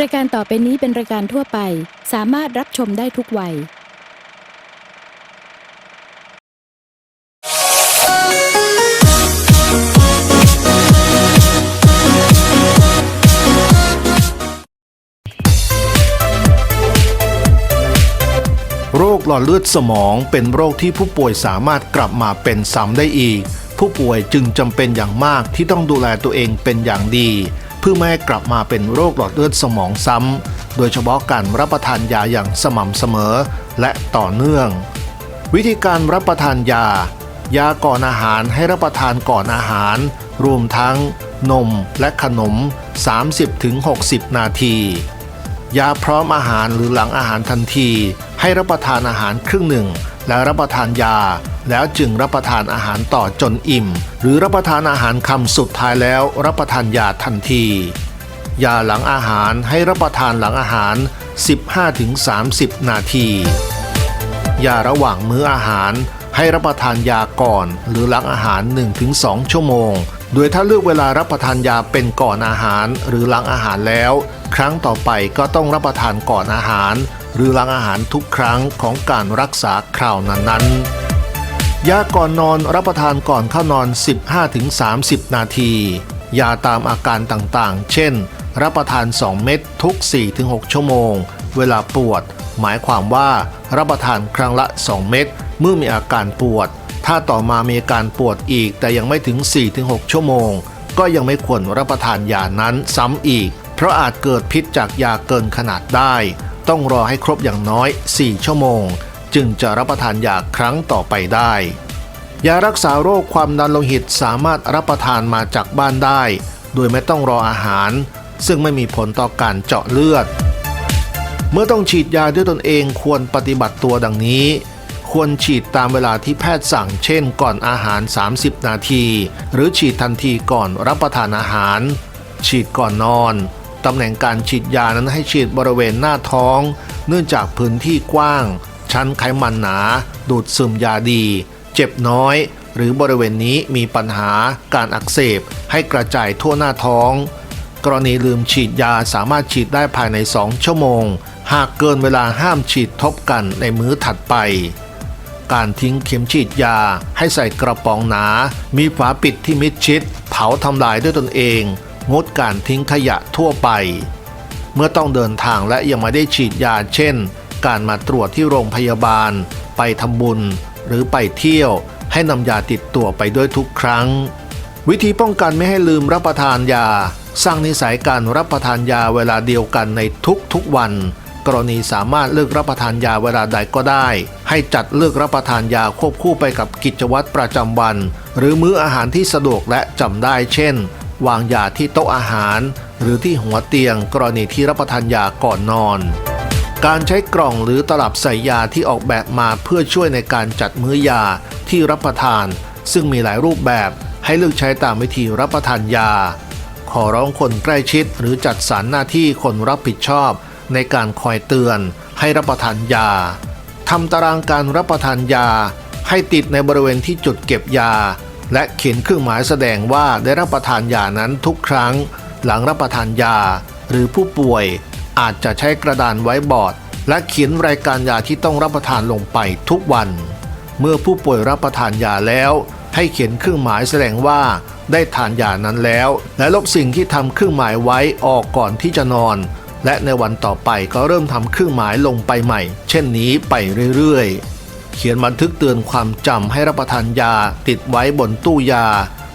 รายการต่อไปนี้เป็นรายการทั่วไป สามารถรับชมได้ทุกวัย โรคหลอดเลือดสมองเป็นโรคที่ผู้ป่วยสามารถกลับมาเป็นซ้ำได้อีก ผู้ป่วยจึงจำเป็นอย่างมากที่ต้องดูแลตัวเองเป็นอย่างดี เพื่อไม่ให้กลับมาเป็นโรคหลอดเลือดสมองซ้ำ โดยเฉพาะการรับประทานยาอย่างสม่ำเสมอและต่อเนื่อง วิธีการรับประทานยา ยาก่อนอาหารให้รับประทานก่อนอาหาร รวมทั้ง นมและขนม 30-60 นาที ยาพร้อมอาหารหรือหลังอาหารทันที ให้รับประทานอาหารครึ่งหนึ่ง แล้วรับประทานยา แล้วจึงรับประทานอาหารต่อจนอิ่ม หรือรับประทานอาหารคำสุดท้ายแล้วรับประทานยาทันที ยาหลังอาหารให้รับประทานหลังอาหาร 15-30 นาที ยาระหว่างมื้ออาหารให้รับประทานยาก่อน หรือหลังอาหาร 1-2 ชั่วโมง โดยถ้าเลือกเวลารับประทานยาเป็นก่อนอาหารหรือหลังอาหารแล้ว ครั้งต่อไปก็ต้องรับประทานก่อนอาหาร หรือหลังอาหารทุกครั้งของการรักษาคราวนั้นๆ ยาก่อนนอนรับประทานก่อนเข้านอน 15-30 นาที ยาตามอาการต่างๆ เช่น รับประทาน 2 เม็ดทุก 4-6 ชั่วโมง เวลาปวด หมายความว่ารับประทานครั้งละ 2 เม็ดเมื่อมีอาการปวด ถ้าต่อมามีอาการปวดอีกแต่ยังไม่ถึง 4-6 ชั่วโมง ก็ยังไม่ควรรับประทานยานั้นซ้ำอีก เพราะอาจเกิดพิษจากยาเกินขนาดได้ ต้องรอให้ครบอย่างน้อย 4 ชั่วโมง จึงจะรับประทานยาครั้งต่อไปได้ ยารักษาโรคความดันโลหิตสามารถรับประทานมาจากบ้านได้ โดยไม่ต้องรออาหาร ซึ่งไม่มีผลต่อการเจาะเลือด เมื่อต้องฉีดยาด้วยตนเองควรปฏิบัติตัวดังนี้ ควรฉีดตามเวลาที่แพทย์สั่ง เช่น ก่อนอาหาร 30 นาที หรือฉีดทันทีก่อนรับประทานอาหาร ฉีดก่อนนอน ตำแหน่งการฉีดยานั้นให้ฉีดบริเวณหน้าท้อง เนื่องจากพื้นที่กว้าง ชั้นไขมันหนา ดูดซึมยาดี เจ็บน้อย หรือบริเวณนี้มีปัญหาการอักเสบให้กระจายทั่วหน้าท้อง กรณีลืมฉีดยาสามารถฉีดได้ภายใน 2 ชั่วโมง หากเกินเวลาห้ามฉีดทบกันในมื้อถัดไปการทิ้งเข็มฉีดยาให้ใส่กระป๋องหนา มีฝาปิดที่มิดชิด เผาทำลายด้วยตนเอง งดการทิ้งขยะทั่วไป เมื่อต้องเดินทางและยังไม่ได้ฉีดยาเช่น การมาตรวจที่โรงพยาบาล ไปทำบุญ หรือไปเที่ยว ให้นำยาติดตัวไปด้วยทุกครั้ง วิธีป้องกันไม่ให้ลืมรับประทานยา สร้างนิสัยการรับประทานยาเวลาเดียวกันในทุกๆวัน กรณีสามารถเลือกรับประทานยาเวลาใดก็ได้ ให้จัดเลือกรับประทานยาควบคู่ไปกับกิจวัตรประจำวัน หรือมื้ออาหารที่สะดวกและจำได้เช่น วางยาที่โต๊ะอาหาร หรือที่หัวเตียงกรณีที่รับประทานยาก่อนนอน การใช้กล่องหรือตลับใส่ยาที่ออกแบบมาเพื่อช่วยในการจัดมื้อยาที่รับประทาน ซึ่งมีหลายรูปแบบให้เลือกใช้ตามวิธีรับประทานยา ขอร้องคนใกล้ชิดหรือจัดสรรหน้าที่คนรับผิดชอบ ในการคอยเตือน ให้รับประทานยาทำตารางการรับประทานยา ให้ติดในบริเวณที่จุดเก็บยา และเขียนเครื่องหมายแสดงว่าได้รับประทานยานั้นทุกครั้ง หลังรับประทานยา หรือผู้ป่วยอาจจะใช้กระดานไว้บอร์ด และเขียนรายการยาที่ต้องรับประทานลงไปทุกวัน เมื่อผู้ป่วยรับประทานยาแล้ว ให้เขียนเครื่องหมายแสดงว่าได้ทานยานั้นแล้ว และลบสิ่งที่ทำเครื่องหมายไว้ออกก่อนที่จะนอน และในวันต่อไปก็เริ่มทำเครื่องหมายลงไปใหม่ เช่นนี้ไปเรื่อยๆ เขียนบันทึกเตือนความจำให้รับประทานยา ติดไว้บนตู้ยา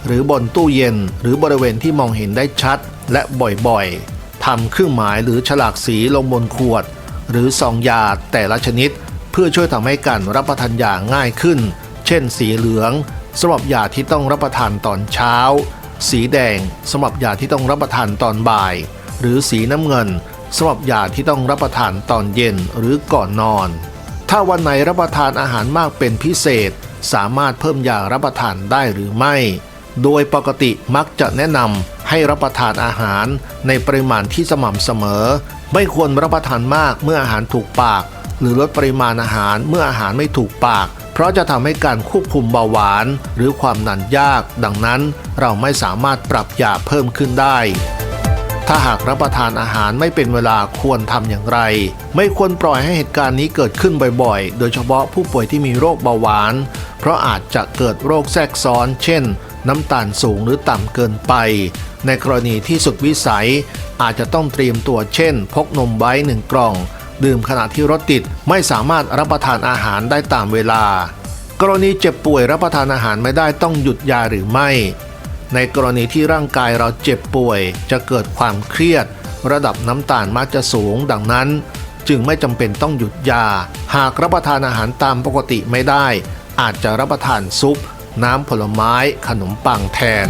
หรือบนตู้เย็น หรือบริเวณที่มองเห็นได้ชัด และบ่อยๆทำเครื่องหมายหรือฉลากสีลงบนขวด หรือซองยาแต่ละชนิด เพื่อช่วยทำให้การรับประทานยาง่ายขึ้น เช่น สีเหลืองสำหรับยาที่ต้องรับประทานตอนเช้า สีแดงสำหรับยาที่ต้องรับประทานตอนบ่าย หรือสีน้ำเงินสำหรับยาที่ต้องรับประทานตอนเย็นหรือก่อนนอน ถ้าวันไหนรับประทานอาหารมากเป็นพิเศษ สามารถเพิ่มยารับประทานได้หรือไม่ โดยปกติมักจะแนะนำให้รับประทานอาหารในปริมาณที่สม่ำเสมอ ไม่ควรรับประทานมากเมื่ออาหารถูกปาก หรือลดปริมาณอาหารเมื่ออาหารไม่ถูกปาก เพราะจะทำให้การควบคุมเบาหวาน หรือความดันยาก ดังนั้นเราไม่สามารถปรับยาเพิ่มขึ้นได้ ถ้าหากรับประทานอาหารไม่เป็นเวลาควรทำอย่างไร ไม่ควรปล่อยให้เหตุการณ์นี้เกิดขึ้นบ่อยๆ โดยเฉพาะผู้ป่วยที่มีโรคเบาหวาน เพราะอาจจะเกิดโรคแทรกซ้อน เช่น น้ำตาลสูงหรือต่ำเกินไป ในกรณีที่สุดวิสัย อาจจะต้องเตรียมตัวเช่น พกนมไว้หนึ่งกล่อง ดื่มขณะที่รถติดไม่สามารถรับประทานอาหารได้ตามเวลา กรณีเจ็บป่วยรับประทานอาหารไม่ได้ต้องหยุดยาหรือไม่ ในกรณีที่ร่างกายเราเจ็บป่วย จะเกิดความเครียด ระดับน้ำตาลมักจะสูง ดังนั้น จึงไม่จำเป็นต้องหยุดยา หากรับประทานอาหารตามปกติไม่ได้ อาจจะรับประทานซุป น้ำผลไม้ ขนมปังแทน